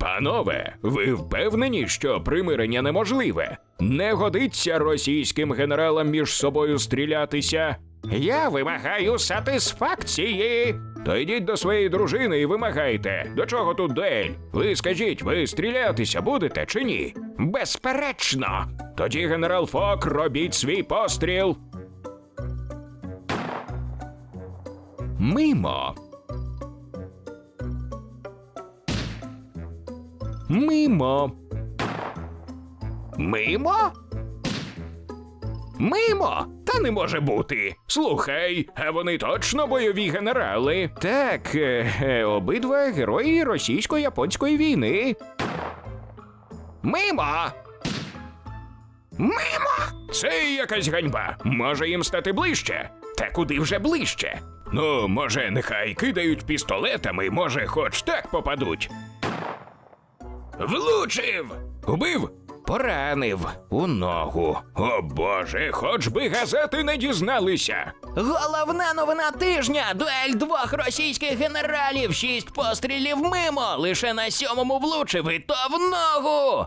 Панове, ви впевнені, що примирення неможливе? Не годиться російським генералам між собою стрілятися. Я вимагаю сатисфакції. То йдіть до своєї дружини і вимагайте. До чого тут дуель? Ви скажіть, ви стрілятися будете чи ні? Безперечно. Тоді генерал Фок робіть свій постріл. Мимо. Мимо. Мимо? Мимо? Та не може бути. Слухай, а вони точно бойові генерали. Так, е, е, обидва герої російсько-японської війни. Мимо. Мимо! Це якась ганьба. Може їм стати ближче? Та куди вже ближче? Ну, може, нехай кидають пістолетами, може, хоч так попадуть. Влучив! Убив? Поранив у ногу. О боже, хоч би газети не дізналися. Головна новина тижня. Дуель двох російських генералів. Шість пострілів мимо. Лише на сьомому влучив і то в ногу.